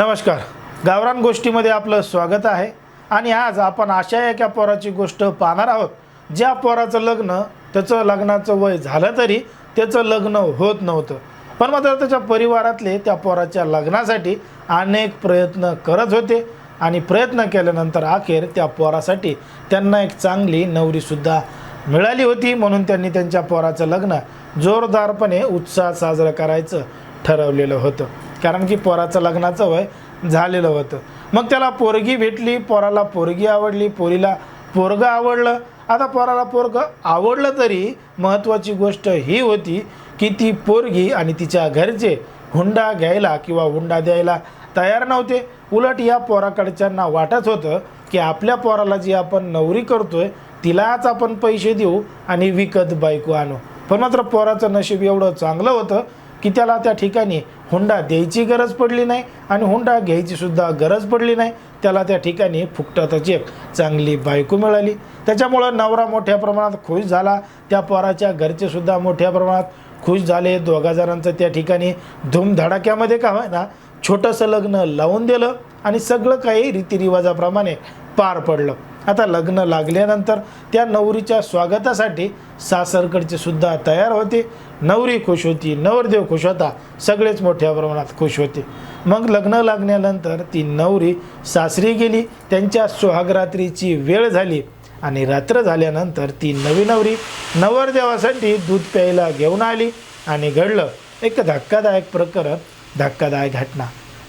नमस्कार. गावरान गोष्टीमध्ये आपलं स्वागत आहे. आणि आज आपण अशा एका पोराची गोष्ट पाहणार आहोत. ज्या पोराचं लग्न त्याचं लग्नाचं वय झालं तरी त्याचं लग्न होत नव्हतं. पण मात्र त्याच्या परिवारातले त्या पोराच्या लग्नासाठी अनेक प्रयत्न करत होते. आणि प्रयत्न केल्यानंतर अखेर त्या पोरासाठी त्यांना एक चांगली नवरीसुद्धा मिळाली होती. म्हणून त्यांनी त्यांच्या पोराचं लग्न जोरदारपणे उत्साहात साजरं करायचं ठरवलेलं होतं. कारण की पोराचं लग्नाचं वय झालेलं होतं. मग त्याला पोरगी भेटली पोराला पोरगी आवडली पोरीला पोरगं आवडलं. आता पोराला पोरगं आवडलं तरी महत्त्वाची गोष्ट ही होती की ती पोरगी आणि तिच्या घरचे हुंडा घ्यायला किंवा हुंडा द्यायला तयार नव्हते. उलट या पोराकडच्यांना वाटत होतं की आपल्या पोराला जी आपण नवरी करतोय तिलाच आपण पैसे देऊ आणि विकत बायको आणू. पण मात्र पोराचं नशीब एवढं चांगलं होतं की त्याला त्या ठिकाणी हुंडा द्यायची गरज पडली नाही आणि हुंडा घ्यायचीसुद्धा गरज पडली नाही. त्याला त्या ठिकाणी फुकटातच एक चांगली बायको मिळाली. त्याच्यामुळं नवरा मोठ्या प्रमाणात खुश झाला. त्या पोराच्या घरचेसुद्धा मोठ्या प्रमाणात खुश झाले. दोघा जणांचं त्या ठिकाणी धूमधडाक्यामध्ये का ना छोटंसं लग्न लावून दिलं आणि सगळं काही रीतिरिवाजाप्रमाणे पार पडलं. आता लग्न लागल्यानंतर त्या नवरीच्या स्वागतासाठी सासरकडचे सुद्धा तयार होते. नवरी खुश होती नवरदेव खुश होता सगळेच मोठ्या प्रमाणात खुश होते. मग लग्न लागल्यानंतर ती नवरी सासरी गेली त्यांच्या सुहागरात्रीची वेळ झाली आणि रात्र झाल्यानंतर ती नवी नवरी नवरदेवासाठी दूध प्यायला घेऊन आली आणि घडलं एक धक्कादायक प्रकरण धक्कादायक घटना.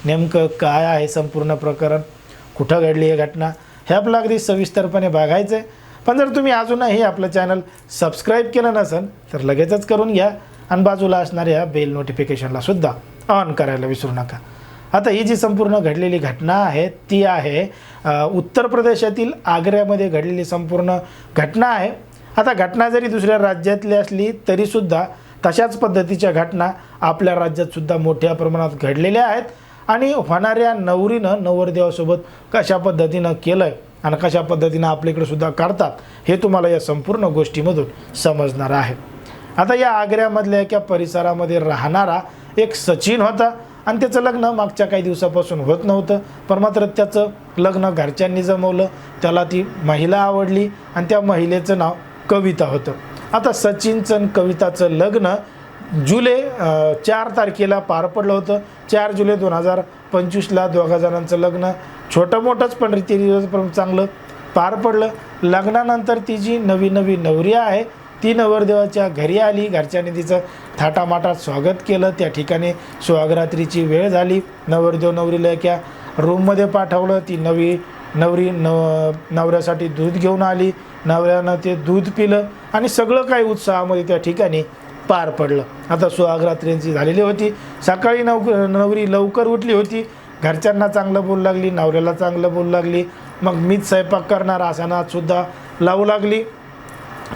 नेमकं काय आहे संपूर्ण प्रकरण? कुठं घडली ही घटना? हे आपलं अगदी सविस्तरपणे बघायचं. आहे पण जर तुम्ही अजूनही आपलं चॅनल सबस्क्राईब केलं नसेल तर लगेचच करून घ्या आणि बाजूला असणाऱ्या बेल नोटिफिकेशनला सुद्धा ऑन करायला विसरू नका. आता ही जी संपूर्ण घडलेली घटना आहे ती आहे उत्तर प्रदेशातील आग्र्यामध्ये घडलेली संपूर्ण घटना आहे. आता घटना जरी दुसऱ्या राज्यातली असली तरीसुद्धा तशाच पद्धतीच्या घटना आपल्या राज्यातसुद्धा मोठ्या प्रमाणात घडलेल्या आहेत. आणि होणाऱ्या नवरीनं नवरदेवासोबत कशा पद्धतीनं केलं आहे आणि कशा पद्धतीनं आपल्याकडे सुद्धा काढतात हे तुम्हाला या संपूर्ण गोष्टीमधून समजणार आहे. आता या आग्र्यामधल्या एका परिसरामध्ये राहणारा एक सचिन होता आणि त्याचं लग्न मागच्या काही दिवसापासून होत नव्हतं पण मात्र त्याचं लग्न घरच्यांनी जमवलं त्याला ती महिला आवडली आणि त्या महिलेचं नाव कविता होतं. आता सचिनचं आणि कविताचं लग्न जुलै चार तारखेला पार पडलं होतं. चार जुलै दोन हजार पंचवीसला दोघा जणांचं लग्न. छोटं मोठंच पण रीतिरिवाजप्रम चांगलं पार पडलं. लग्नानंतर ती जी नवी नवी नवरी आहे ती नवरदेवाच्या घरी आली. घरच्यांनी तिचं थाटामाटात स्वागत केलं. त्या ठिकाणी सुहागरात्रीची वेळ झाली. नवरदेव नवरीला एका रूममध्ये पाठवलं. ती नवी नवरी नव नवऱ्यासाठी दूध घेऊन आली. नवऱ्यानं ते दूध पिलं आणि सगळं काही उत्साहामध्ये त्या ठिकाणी पार पडलं. आता सुहागरात्रींची झालेली होती. सकाळी नव नवरी लवकर उठली होती. घरच्यांना चांगलं बोलू लागली नवऱ्याला चांगलं बोलू लागली. मग मीच स्वयंपाक करणार आसनातसुद्धा लावू लागली.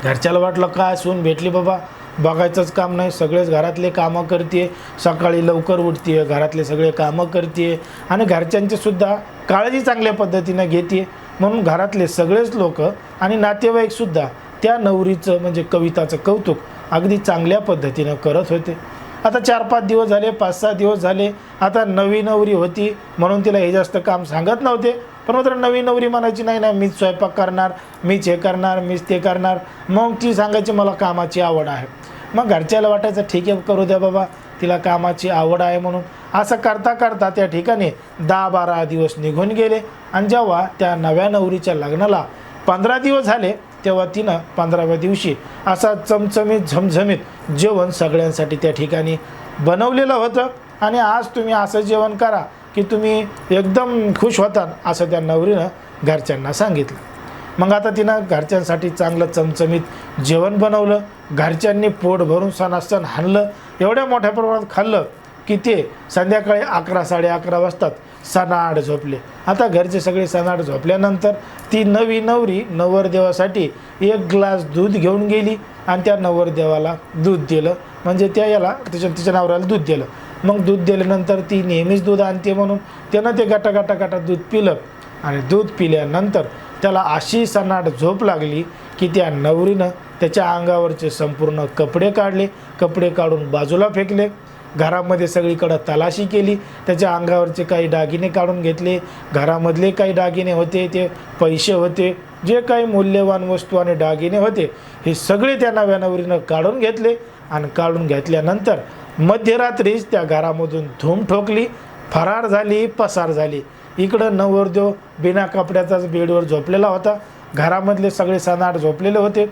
घरच्याला वाटलं काय सून भेटली बाबा? बघायचंच काम नाही. सगळेच घरातले कामं करते सकाळी लवकर उठते घरातले सगळे कामं करते आणि घरच्यांचीसुद्धा काळजी चांगल्या पद्धतीनं घेते म्हणून घरातले सगळेच लोक आणि नातेवाईकसुद्धा त्या नवरीचं म्हणजे कविताचं कौतुक अगदी चांगल्या पद्धतीनं करत होते. आता चार पाच दिवस झाले पाच सहा दिवस झाले आता नवी नवरी होती म्हणून तिला हे जास्त काम सांगत नव्हते. पण मात्र नवी नवरी म्हणायची नाही ना मीच स्वयंपाक करणार मीच हे करणार मीच ते करणार. मग ती सांगायची मला कामाची आवड आहे. मग घरच्याला वाटायचं ठीक आहे करू द्या बाबा तिला कामाची आवड आहे म्हणून. असं करता करता त्या ठिकाणी दहा बारा दिवस निघून गेले. आणि जेव्हा त्या नव्या नवरीच्या लग्नाला पंधरा दिवस झाले तेव्हा तिनं पंधराव्या दिवशी असा चमचमीत झमझमीत जेवण सगळ्यांसाठी त्या ठिकाणी बनवलेलं होतं. आणि आज तुम्ही असं जेवण करा की तुम्ही एकदम खुश होतात असं त्या नवरीनं घरच्यांना सांगितलं. मग आता तिनं घरच्यांसाठी चांगलं चमचमीत जेवण बनवलं. घरच्यांनी पोट भरून सणासण हाणलं. एवढ्या मोठ्या प्रमाणात खाल्लं. की ते संध्याकाळी अकरा साडे अकरा वाजतात. सणाआड झोपले. आता घरचे सगळे सणाआड झोपल्यानंतर ती नवी नवरी नवरदेवासाठी एक ग्लास दूध घेऊन गेली आणि त्या नवरदेवाला दूध दिलं. म्हणजे त्या याला तिच्या तिच्या नवऱ्याला दूध दिलं. मग दूध दिल्यानंतर ती नेहमीच दूध आणते म्हणून त्यानं ते गाटा गाटा गाटा दूध पिलं. आणि दूध पिल्यानंतर त्याला अशी सनाट झोप लागली की त्या नवरीनं त्याच्या अंगावरचे संपूर्ण कपडे काढले. कपडे काढून बाजूला फेकले. घरामध्ये सगळीकडं तलाशी केली. त्याच्या अंगावरचे काही दागिने काढून घेतले. घरामधले काही दागिने होते ते पैसे होते जे काही मूल्यवान वस्तू आणि दागिने होते हे सगळे त्या नव्या नवरीनं काढून घेतले आणि काढून घेतल्यानंतर मध्यरात्रीच त्या घरामधून धूम ठोकली फरार झाली पसार झाली. इकडं नवरदेव बिना कपड्याचाच बेडवर झोपलेला होता. घरामधले सगळे सणाट झोपलेले होते.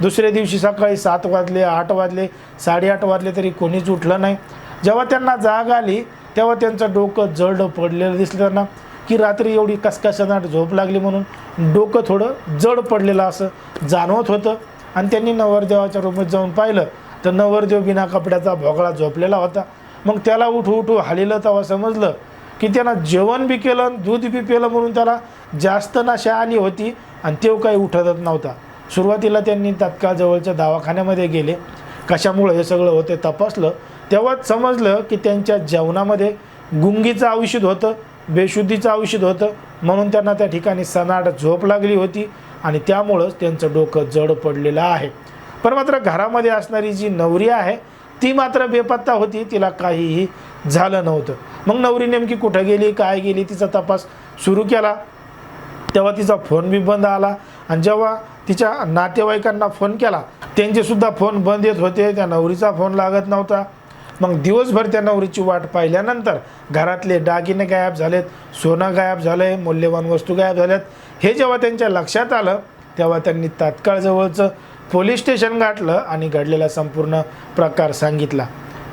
दुसऱ्या दिवशी सकाळी सात वाजले आठ वाजले साडेआठ वाजले तरी कोणीच उठलं नाही. जेव्हा त्यांना जाग आली तेव्हा त्यांचं डोकं जड पडलेलं दिसलं त्यांना. की रात्री एवढी कसकशनाट झोप लागली म्हणून डोकं थोडं जड पडलेलं असं जाणवत होतं. आणि त्यांनी नवरदेवाच्या रूमात जाऊन पाहिलं तर नवरदेव बिना कपड्याचा भोगळा झोपलेला होता. मग त्याला उठू उठू हालिलं तेव्हा समजलं की त्यानं जेवण बी केलं आणि दूध बी पिलं म्हणून त्याला जास्त नाशा आली होती आणि तो काही उठतच नव्हता. सुरुवातीला त्यांनी तात्काळ जवळच्या दवाखान्यामध्ये गेले. कशामुळं हे सगळं होते तपासलं. तेव्हाच समजलं की त्यांच्या जेवणामध्ये गुंगीचं औषध होतं बेशुद्धीचं औषध होतं. म्हणून त्यांना त्या ठिकाणी सनाट झोप लागली होती आणि त्यामुळंच त्यांचं डोकं जड पडलेलं आहे. पण मात्र घरामध्ये असणारी जी नवरी आहे ती मात्र बेपत्ता होती. तिला काहीही झालं नव्हतं. मग नवरी नेमकी कुठं गेली काय गेली तिचा तपास सुरू केला. तेव्हा तिचा फोन बी बंद आला आणि जेव्हा तिच्या नातेवाईकांना फोन केला त्यांचेसुद्धा फोन बंद येत होते. त्या नवरीचा फोन लागत नव्हता. मग दिवसभर त्या नवरीची वाट पाहिल्यानंतर घरातले दागिने गायब झालेत सोनं गायब झालं आहे मौल्यवान वस्तू गायब झाल्यात. हे जेव्हा त्यांच्या लक्षात आलं तेव्हा त्यांनी तात्काळ जवळचं पोलीस स्टेशन गाठलं आणि घडलेला संपूर्ण प्रकार सांगितला.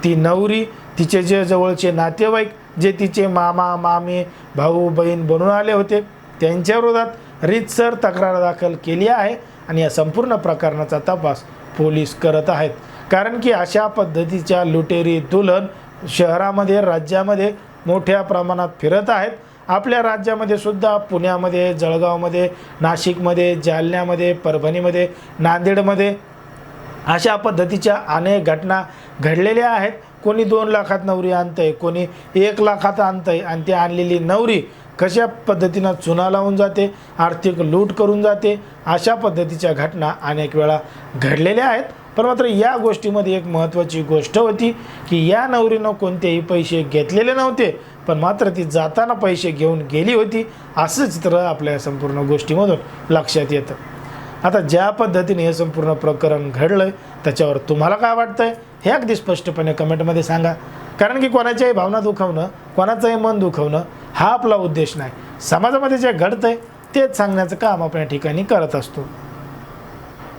ती नवरी तिचे जे जवळचे नातेवाईक जे तिचे मामा मामी भाऊ बहीण बनून आले होते त्यांच्या विरोधात रीतसर तक्रार दाखल केली आहे. आणि या संपूर्ण प्रकरणाचा तपास पोलीस करत आहेत. कारण की अशा पद्धतीच्या लुटेरी दुलन शहरामध्ये राज्यामध्ये मोठ्या प्रमाणात फिरत आहेत. आपल्या राज्यामध्ये सुद्धा पुण्यामध्ये जळगावमध्ये नाशिकमध्ये जालन्यामध्ये परभणीमध्ये नांदेडमध्ये अशा पद्धतीच्या अनेक घटना घडलेल्या आहेत. कोणी दोन लाखात नवरी आणतंय कोणी एक लाखात आणतंय आणि ती आणलेली नवरी कशा पद्धतीनं चुना लावून जाते आर्थिक लूट करून जाते अशा पद्धतीच्या घटना अनेक वेळा घडलेल्या आहेत. पण मात्र या गोष्टीमध्ये एक महत्त्वाची गोष्ट होती की या नवरीनं कोणतेही पैसे घेतलेले नव्हते पण मात्र ती जाताना पैसे घेऊन गेली होती असं चित्र आपल्या संपूर्ण गोष्टीमधून लक्षात येतं. आता ज्या पद्धतीने हे संपूर्ण प्रकरण घडलं आहे त्याच्यावर तुम्हाला काय वाटतं आहे हे अगदी स्पष्टपणे कमेंटमध्ये सांगा. कारण की कोणाच्याही भावना दुखवणं कोणाचंही मन दुखवणं हा आपला उद्देश नाही. समाजामध्ये जे घडतं आहे तेच सांगण्याचं काम आपण या ठिकाणी करत असतो.